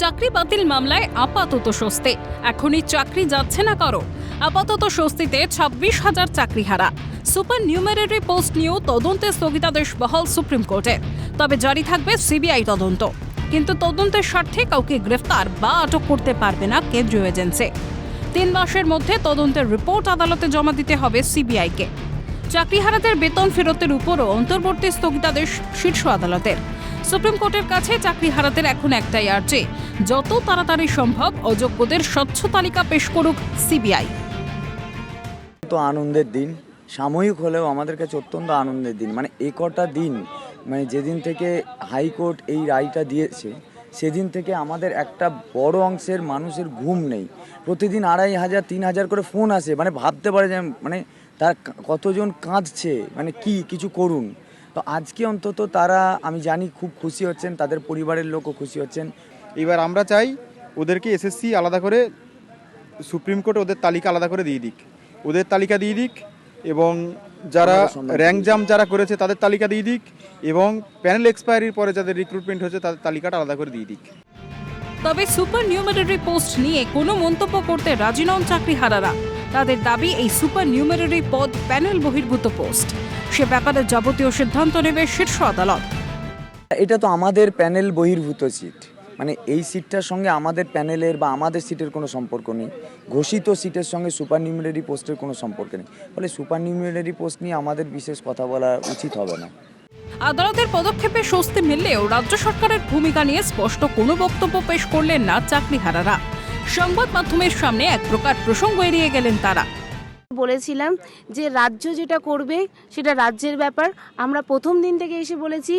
চাকরি বাতিল মামলায় আপাতত স্বস্তি। এখনই চাকরি যাচ্ছে না কারও। আপাতত স্বস্তিতে ছাব্বিশ হাজার চাকরিহারা। সুপার নিউমেরারি পোস্ট নিয়েও তদন্তের স্থগিতাদেশ বহাল সুপ্রিম কোর্টের তবে জারি থাকবে সিবিআই তদন্ত। কিন্তু তদন্তের স্বার্থে কাউকে গ্রেফতার বা আটক করতে পারবে না কেন্দ্রীয় এজেন্সি। তিন মাসের মধ্যে তদন্তের রিপোর্ট আদালতে জমা দিতে হবে সিবিআইকে। চাকরিহারাদের বেতন ফেরতের উপরও অন্তর্বর্তী স্থগিতাদেশ শীর্ষ আদালতের। সুপ্রিম কোর্টের কাছে চাকরিহারাদের এখন একটাই আর্জি। যত তাড়াতাড়ি সম্ভব অযোগ্যদের স্বচ্ছ তালিকা পেশ করুক সিবিআই। তো আনন্দের দিন। সাময়িক হলেও আমাদের কাছে অত্যন্ত আনন্দের দিন। মানে এ কটা দিন মানে যেদিন থেকে হাইকোর্ট এই রায়টা দিয়েছে, সেদিন থেকে আমাদের একটা বড় অংশের মানুষের ঘুম নেই। প্রতিদিন আড়াই হাজার, তিন হাজার করে ফোন আসে মানে ভাবতে পারে যে মানে তার কতজন কাঁদছে মানে কি, কিছু করুন। তো আজকে অন্তত তারা, আমি জানি, খুব খুশি হচ্ছেন, তাদের পরিবারের লোকও খুশি হচ্ছেন। এবার আমরা চাই ওদেরকে এসএসসি আলাদা করে সুপ্রিম কোর্ট ওদের তালিকা আলাদা করে দিয়ে দিক। ওদের তালিকা দিয়ে দিক এবং যারা র্যাঙ্ক জাম যারা করেছে তাদের তালিকা দিয়ে দিক এবং প্যানেল এক্সপায়ারির পরে যাদের রিক্রুটমেন্ট হয়েছে তাদের তালিকাটা আলাদা করে দিয়ে দিক। তবে সুপার নিউমেরারি পোস্ট নিয়ে কোনো মন্তব্য করতে রাজি নন চাকরিহারারা। তাদের দাবি এই সুপার নিউমেরারি পদ প্যানেল বহির্ভূত পোস্ট সে ব্যাপারে যাবতীয় সিদ্ধান্ত নেবে শীর্ষ আদালত। এটা তো আমাদের প্যানেল বহির্ভূত সিট মানে এই সিটটার সঙ্গে আমাদের প্যানেলের বা আমাদের সিটের কোনো সম্পর্ক নেই। ঘোষিত সিটের সঙ্গে সুপার নিউমারি পোস্টের কোনো সম্পর্ক নেই। ফলে সুপার নিউমারি পোস্ট নিয়ে আমাদের বিশেষ কথা বলা উচিত হবে না। আদালতের পদক্ষেপে স্বস্তি মিললেও রাজ্য সরকারের ভূমিকা নিয়ে স্পষ্ট কোনো বক্তব্য পেশ করলেন না চাকরিহারারা। সংবাদ মাধ্যমের সামনে এক প্রকার প্রসঙ্গ এড়িয়ে গেলেন তারা। বলেছিলাম যে রাজ্য যেটা করবে সেটা রাজ্যের ব্যাপার। আমরা প্রথম দিন থেকে এসে বলেছি,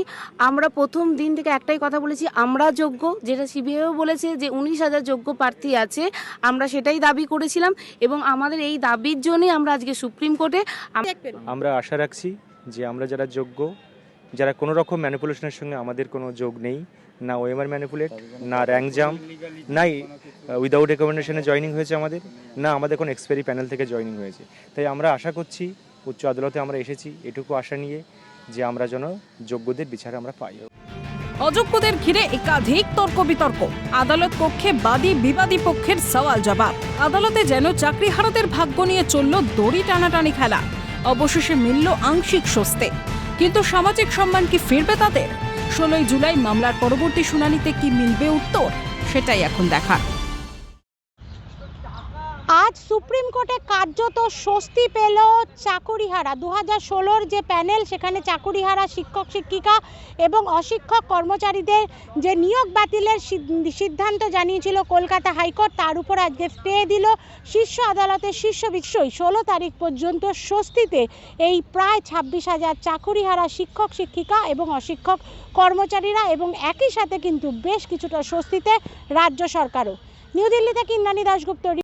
আমরা প্রথম দিন থেকে একটাই কথা বলেছি, আমরা যোগ্য, যেটা সিবিআইও বলেছে যে উনিশ হাজার যোগ্য প্রার্থী আছে, আমরা সেটাই দাবি করেছিলাম এবং আমাদের এই দাবির জন্যই আমরা আজকে সুপ্রিম কোর্টে আমরা আশা রাখছি যে আমরা যারা যোগ্য যারা কোনো রকম ম্যানিপুলেশনের সঙ্গে আমাদের কোনো যোগ নেই, না ওএমআর ম্যানিপুলেট না র্যাঙ্ক জাম নাই উইদাউট রেকমেন্ডেশনে জয়নিং হয়েছে আমাদের, না আমাদের কোনো এক্সপায়ারি প্যানেল থেকে জয়নিং হয়েছে। তাই আমরা আশা করছি, উচ্চ আদালতে আমরা এসেছি এটুকু আশা নিয়ে যে আমরা যেন যোগ্যদের বিচার আমরা পাই। অযোগ্যদের ঘিরে একাধিক তর্ক বিতর্ক আদালত কক্ষে বাদী বিবাদী পক্ষের সওয়াল জবাব আদালতে যেন চাকরিহারাদের ভাগ্য নিয়ে চলল দড়ি টানাটানি খেলা। অবশেষে মিলল আংশিক স্বস্তি। কিন্তু সামাজিক সম্মান কি ফিরবে তাদের? ষোলোই জুলাই মামলার পরবর্তী শুনানিতে কি মিলবে উত্তর? সেটাই এখন দেখার। আজ সুপ্রিম কোর্টে কার্যত স্বস্তি পেল চাকুরিহারা। দু হাজার ষোলোর যে প্যানেল, সেখানে চাকুরিহারা শিক্ষক, শিক্ষিকা এবং অশিক্ষক কর্মচারীদের যে নিয়োগ বাতিলের সিদ্ধান্ত জানিয়েছিল কলকাতা হাইকোর্ট, তার উপর আজকে স্টে দিল শীর্ষ আদালতের শীর্ষ বিষয় ষোলো তারিখ পর্যন্ত স্বস্তিতে এই প্রায় ছাব্বিশ হাজার চাকুরিহারা শিক্ষক, শিক্ষিকা এবং অশিক্ষক কর্মচারীরা এবং একই সাথে কিন্তু বেশ কিছুটা স্বস্তিতে রাজ্য সরকারও। নিউ দিল্লি থেকে ইন্দ্রাণী দাশগুপ্ত